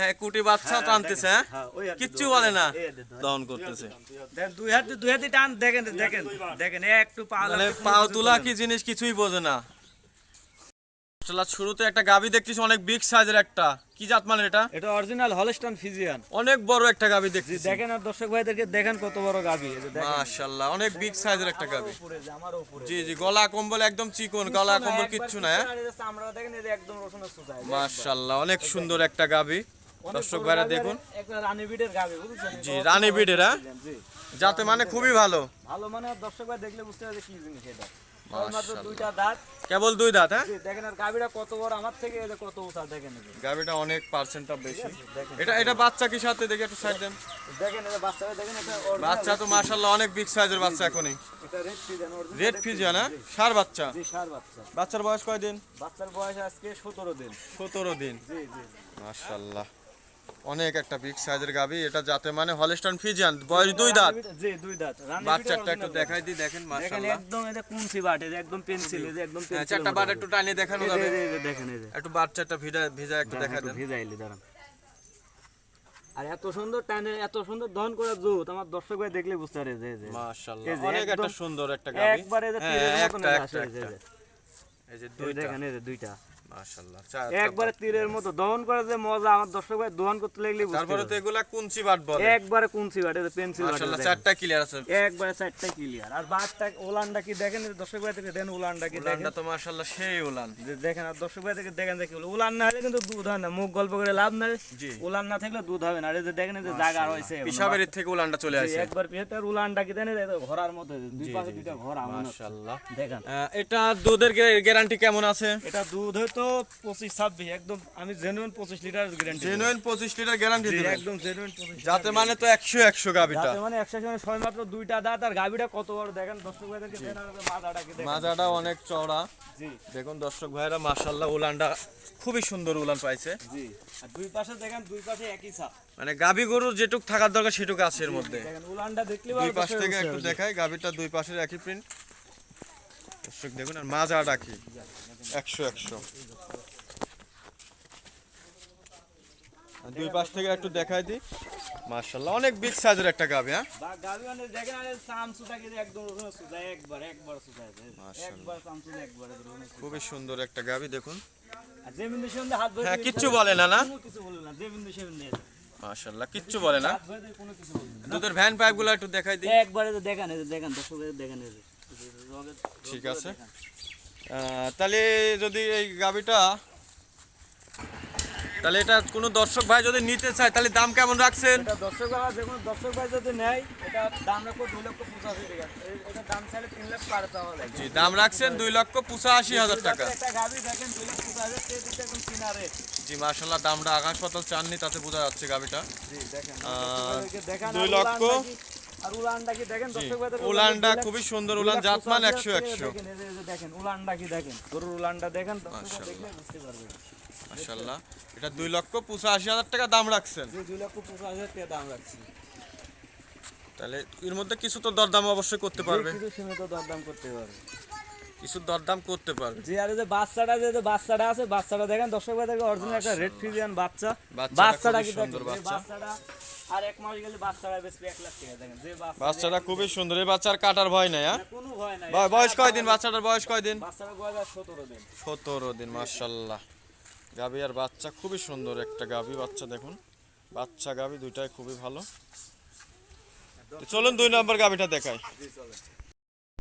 হ্যাঁ কুটি বাচ্চা টানতেছে হ্যাঁ? হ্যাঁ, ওই হাতে কিচ্ছু বলে না। দহন করতেছে। দুই হাতে দুই হাতে টান দেখেন দেখেন দেখেন একটু পা মানে পাও তোলা কি জিনিস কিছুই বোঝে না। শুরুতে একটা গাবি দেখতেছি অনেক বিগ সাইজের একটা। কি জাত মানে এটা? এটা অরিজিনাল হলস্টান ফিজিয়ান অনেক বড় একটা গাবি দেখতেছি। দেখেন আর দর্শক ভাইদেরকে দেখেন কত বড় গাবি মাশাআল্লাহ অনেক বিগ সাইজের একটা গাবি উপরে যে আমার উপরে। জি জি গলা কম্বল একদম চিকন গলা কম্বল কিচ্ছু না হ্যাঁ? দেখেন একদম মাশাআল্লাহ অনেক সুন্দর একটা গাবি দর্শক ভাইরা দেখুন। জি, রানী বিটের, হ্যাঁ? যাতে মানে খুবই ভালো ভালো। মানে দর্শক ভাই দেখলে বুঝতে পারবে কি জিনিস এটা। দুইটা দাঁত। কেবল দুই দাঁত হ্যাঁ? দেখেন আর গাবিটা কত বড় আমার থেকে এই কত উঁচা দেখেন গাবিটা অনেক পার্সেন্টটা বেশি। এটা এটা বাচ্চা কি সাথে? দেখি একটু সাইড দেন। দেখেন এটা বাচ্চাটা দেখেন এটা বাচ্চা তো মাশাআল্লাহ অনেক বিগ সাইজের বাচ্চা এখনই। এটা রেড ফিজিয়ান রেড ফিজিয়া না সার বাচ্চা। জি সার বাচ্চা। বাচ্চার বয়স কয় দিন বাচ্চার বয়স আজকে সতেরো দিন। সতেরো দিন। জি জি। মাশাআল্লাহ। অনেক একটা বিগ সাইজের গাবি এটা যাতে মানে হলস্টন ফিজিয়ান বয়স দুই দাঁত। জি দুই দাঁত। বাচ্চাটা একটু দেখাই দিই দেখেন মাশাআল্লাহ। একদম এটা কুঞ্চি বাট এই যে একদম পেন্সিল এই যে একদম হ্যাঁ, পেন্সিল চারটা বার একটু টানিয়ে দেখানো যাবে। দেখেন এই যে। একটু বাচ্চাটা ভিজা ভিজা একটু দেখা দেন। ভিজাইলি দাঁড়ান। আর এত সুন্দর টানে এত সুন্দর দহন করা জুত আমার দর্শক ভাই দেখলে বুঝতে পারে যে যে। মাশাআল্লাহ অনেক একটা সুন্দর একটা গাবি। একবারে যে হ্যাঁ, একটা এটা একটা এই যে, একটা। এই যে। এই যে এই দুইটা। দেখেন এই যে দুইটা। একবারে তীরের মতো দহন করে যে মজা আমার দর্শক ভাই দহন করতে লাগলে তারপরে তো এগুলা কুঞ্চি বাট বলে। একবারে কুঞ্চি বাট পেন্সিল বাট মাশাআল্লাহ চারটা ক্লিয়ার আছে। একবারে চারটা ক্লিয়ার আর বাটটা ওলানটা কি দেখেন? দর্শক ভাই থেকে দেন উলানটা কি দেখেন? উলানটা তো মাশাআল্লাহ সেই উলান দেখেন আর দর্শক ভাই থেকে দেখেন দেখি উলান না হলে কিন্তু দুধ হয় না মুখ গল্প করে লাভ নাই। উলান না থাকলে দুধ হবে না। আর এই যে দেখেন যে জায়গা রয়েছে থেকে উলানটা চলে আসে। একবার পেটার উলানটা কি দেন ঘোড়ার মতো দুই পাশে দুইটা মাশাআল্লাহ। দেখেন। এটা দুধের গ্যারান্টি কেমন আছে? এটা দুধ হয়তো পঁচিশ ছাব্বিশ একদম আমি জেনুইন পঁচিশ লিটার গ্যারান্টি জেনুইন পঁচিশ লিটার গ্যারান্টি দিবেন। একদম জেনুইন পঁচিশ যাতে মানে তো একশো একশো যাতে মানে একশো সময় ছয় মাত্র দুইটা দাঁত আর গাবিটা কত বড় দেখেন দর্শক ভাইদেরকে মাজাটা অনেক চওড়া। জি। দেখুন দর্শক ভাইরা মাশাআল্লাহ উলানটা খুবই সুন্দর উলান পাইছে। জি। আর দুই পাশে দেখেন দুই পাশে একই ছাপ। মানে গাবি গরুর যেটুক থাকার দরকার সেটুকু আছে এর মধ্যে। দেখেন উলানটা দেখলে দুই পাশ থেকে একটু দেখাই গাবিটা দুই পাশের একই প্রিন্ট দর্শক দেখুন আর একশো একশো। দুই পাশ থেকে একটু দেখাই দিই। মাশাআল্লাহ অনেক বিগ সাইজের একটা গাবি হ্যাঁ? গাবি মানে দেখেন আরে সাম সুতা কি একদম রোজ সুতা একবার একবার সুতা একবার সাম সুতা একবার খুবই সুন্দর একটা গাবি দেখুন। যে বিন্দু সে হাত ধরে হ্যাঁ কিচ্ছু বলে না না? কিছু বলে না যে বিন্দু সে মাশাআল্লাহ কিচ্ছু বলে না। দুধের ভ্যান পাইপগুলো একটু দেখাই দিই। একবারে তো দেখেন দেখেন দর্শকের দেখেন ঠিক আছে। তাহলে যদি এই গাবিটা তাহলে এটা কোনো দর্শক ভাই যদি নিতে চায় তাহলে দাম কেমন রাখছেন? দর্শক ভাই যে কোনো দর্শক ভাই যদি নেয় এটা দাম রাখব দুই লক্ষ পঁচাশি টাকা। এটা দাম চাইলে তিন লাখ পার চাওয়া লাগে জি দাম রাখছেন দুই লক্ষ পঁচাশি হাজার টাকা। একটা গাবি দেখেন দুই লক্ষ পঁচাশি একদম কিনা জি মার্শাল্লাহ দামটা আকাশ পাতাল চাননি তাতে বোঝা যাচ্ছে গাবিটা জি দেখান, দুই লক্ষ। উলানটা কি- আর উলানটা কি দেখেন দর্শক ভাইদের উলানটা দুই লাখ- খুবই সুন্দর উলান জাতমান পঁচাশি একশো হাজার একশো। টাকা দেখেন, এই যে- এই যে দেখেন উলানটা কি দেখেন? গরুর উলানটা দেখেন দর্শকরা দেখলে বুঝতে পারবে মার্শাল্লাহ এটা দুই লক্ষ পঁচাশি হাজার টাকা দাম রাখছেন। লক্ষ পঁচাশি হাজার টাকা দাম রাখছি। তাহলে এর মধ্যে কিছু তো দরদাম অবশ্যই করতে পারবে। কিছু সীমিত দরদাম করতে পারবে। কিছু দরদাম করতে পারবে। যে আর যে বাচ্চাটা যে বাচ্চাটা আছে বাচ্চাটা দেখেন দর্শক ভাই দেখেন অরিজিনাল একটা রেড ফিজিয়ান বাচ্চা। বাচ্চাটা বাচ্চাটা কি সুন্দর বাচ্চা। বাচ্চাটা আর এক মাস গেলে বাচ্চাটা বেশি এক লাখ টাকা দেখেন যে বাচ্চা বাচ্চাটা খুবই সুন্দর এই বাচ্চার কাটার ভয় নাই হ্যাঁ? কোনো ভয় নাই। বয়- বয়স কয়দিন বাচ্চাটার বয়স কয়দিন? বাচ্চাটা বয়স আর সতেরো দিন। সতেরো দিন মার্শাল্লাহ গাবি আর বাচ্চা খুবই সুন্দর একটা গাবি বাচ্চা দেখুন। বাচ্চা গাবি দুইটাই খুবই ভালো। চলুন দুই নম্বর গাবিটা দেখাই।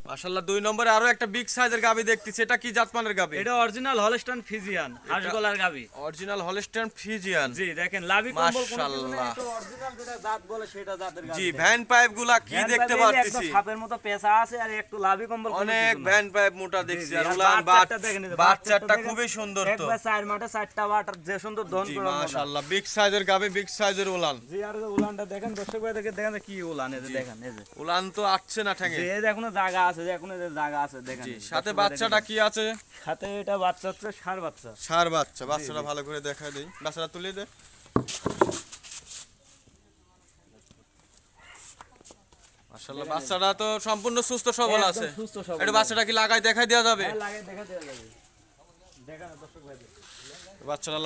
মার্শাল্লাহ দুই নম্বরে আরও একটা বিগ সাইজের গাবি দেখতেছি এটা কি জাতমানের গাবি? এটা অরিজিনাল হলস্টাইন ফিজিয়ান হাঁসগলার গাবি। অরিজিনাল হলস্টেন ফিজিয়ান জি দেখেন লাভি কম্বল কোনো মাশাআল্লাহ। অরিজিনাল যেটা জাত বলে সেটা জাতের গাবি জি ভ্যান পাইপগুলা কি দেখতে পাচ্ছি সাপের মতো পেঁচা আছে আর একটু লাভি কম্বল অনেক ভ্যান পাইপ মোটা দেখছি আর উলান বাচ্চাটা দেখেন খুবই সুন্দর তো। একবার চার মাঠে চারটা বাট যে সুন্দর দন করে মাশাআল্লাহ বিগ সাইজের গাবি বিগ সাইজের উলান। জি আর উলানটা দেখেন দর্শক ভাই দেখে দেখেন কি উলান এই যে দেখেন এই যে। উলান তো আসছে না যে এই যে এখনও জায়গা আছে যে এখনও জায়গা আছে দেখেন। সাথে বাচ্চাটা কি আছে? সাথে এটা বাচ্চা হচ্ছে সার বাচ্চা। সার বাচ্চা বাচ্চাটা ভালো করে দেখাই দেই। বাচ্চাটা তুলে দে। মাশাআল্লাহ বাচ্চাটা তো সম্পূর্ণ সুস্থ সবল আছে। এটা বাচ্চাটা কি লাগাই দেখাই দেওয়া যাবে? হ্যাঁ, লাগাই দেখা দেওয়া যাবে।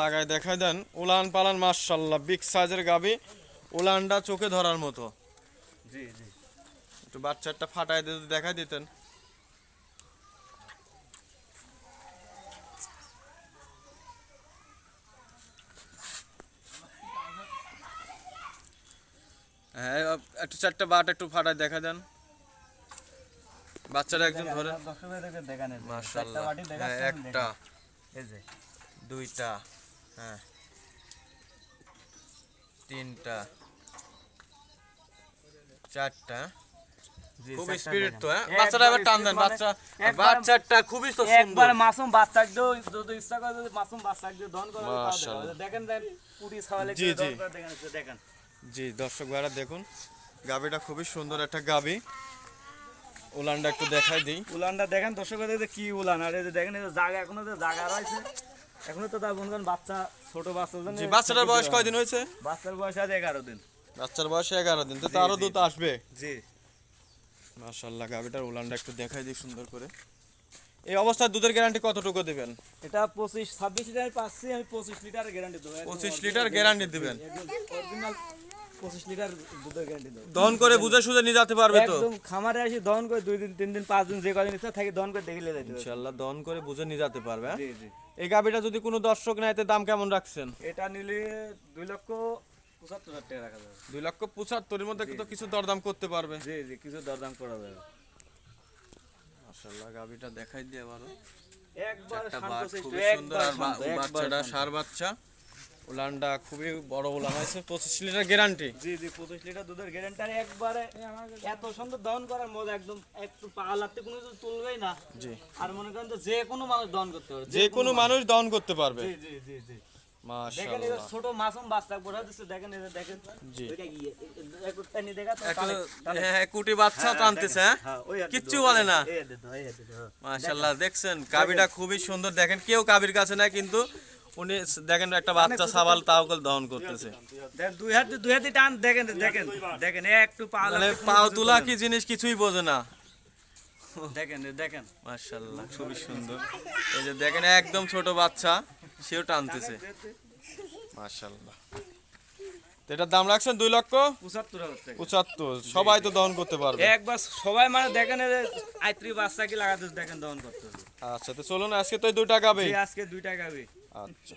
লাগায় দেখাই দেন। উলান পালান মার্শাল্লাহ বিগ সাইজের গাবি। উলানটা চোখে ধরার মতো। জি জি। একটু বাচ্চাটা ফাটাই যদি দেখাই দিতেন। হ্যাঁ একটু চারটা বাট একটু ফাটাই দেখা দেন। বাচ্চাটা একজন ধরে। হ্যাঁ একটা। দুইটা। হ্যাঁ। তিনটা। চারটা। খুব স্পিরিট। তো হ্যাঁ? বাচ্চাটা এবার টান দেন মানে বাচ্চা বাচ্চাটা খুবই তো সুন্দর। একবার মাসুম বাচ্চা যদি ইচ্ছা করে যদি মাসুম বাচ্চা দন করে। দেখেন দেন পুটি ছাওয়ালে জি, দন জি। করে দেখেন দেখেন। জি দর্শক ভাইরা দেখুন গাবিটা খুবই সুন্দর একটা গাবি। উলানটা একটু দেখাই দিই। উলানটা দেখেন দর্শক ভাইদের কি উলান আর এই যে দেখেন এই জায়গা এখনও তো জায়গা রয়েছে। এখনও তো তার বন্ধুগণ বাচ্চা ছোট বাচ্চা জি বাচ্চাটার বয়স কয়দিন হয়েছে? বাচ্চার বয়স আছে এগারো দিন। বাচ্চার বয়স এগারো দিন তো তারও দুধ আসবে? জি। মাশাল্লাহ গাবিটার উলানটা একটু দেখাই দিই সুন্দর করে। এই অবস্থায় দুধের গ্যারান্টি কতটুকু দিবেন? এটা পঁচিশ ছাব্বিশ লিটার পাচ্ছি আমি পঁচিশ লিটার গ্যারান্টি দেবো। 25 লিটার guarantee দিবেন। অরিজিনাল পঁচিশ লিটার দুধের গ্যারান্টি দেবো। দহন করে বুঝে সুঝে নিয়ে যেতে পারবে তো? একদম খামারে আসি দহন করে দুই দিন তিন দিন পাঁচ দিন যে কদিন ইচ্ছা থাকে দহন করে দেখলে যাইতে পারবে। ইনশাল্লাহ দহন করে বুঝে নিয়ে যেতে পারবে হ্যাঁ? এই গাবিটা যদি কোনো দর্শক নেয় এতে দাম কেমন রাখছেন? এটা নিলে দুই লক্ষ পঁচাত্তর হাজার টাকা রাখা যাবে। দুই লক্ষ পঁচাত্তরের মধ্যে তো কিছু দরদাম করতে পারবে। জি জি কিছু দরদাম করা যাবে। গাবিটা দেখাই দিয়ে আবারও। একবার একটা শান্ত বাট শিষ্ট, খুবই সুন্দর আর বা- শান্ত, একবার বাচ্চাটা সার বাচ্চা। উলানটা খুবই বড় উলান আছে পঁচিশ লিটার গ্যারান্টি জি জি পঁচিশ লিটার দুধের গ্যারান্টার একবারে এত সুন্দর দহন করার মজা একদম একটু কোনো কিছু তুলবেই না। জি। আর মনে করেন যে কোনো মানুষ দহন করতে পারে যে কোনো মানুষ। দহন করতে পারবে। জি জি জি জি। দেখেন মাশাআল্লাহ এই ছোট মাসুম বাচ্চা বসা দিচ্ছে দেখেন এই দেখেন। জি। ওইটা কি একটু টানি দেখা তো একটু টানে, টানে। হ্যাঁ কুটি বাচ্চা টানতেছে হ্যাঁ? হ্যাঁ, কিচ্ছু বলে না। মাশাআল্লাহ দেখছেন কাবিটা খুবই সুন্দর। দেখেন কেউ কাবির কাছে নাই কিন্তু উনি দেখেন একটা বাচ্চা সাবাল তাও করে দহন করতেছে। দেখেন, দুই হাতে দুই হাতে টান দেখেন দেখেন দেখেন একটু পা মানে পাও তোলা কি জিনিস কিছুই বোঝে না না। দেখেন দেখেন। মাশাআল্লাহ খুবই সুন্দর। এই যে দেখেন একদম ছোট বাচ্চা সেও টানতেছে। মাশাআল্লাহ। তো এটার দাম রাখছেন দুই লক্ষ? পঁচাত্তর হাজার পঁচাত্তর সবাই তো দহন করতে পারবে। একবার সবাই মানে দেখেন আইত্রি বাচ্চা কি লাগাতে দেখেন দহন করতে আচ্ছা তো চলুন আজকে তো দুইটা গাবে আজকে দুই টাকা আচ্ছা।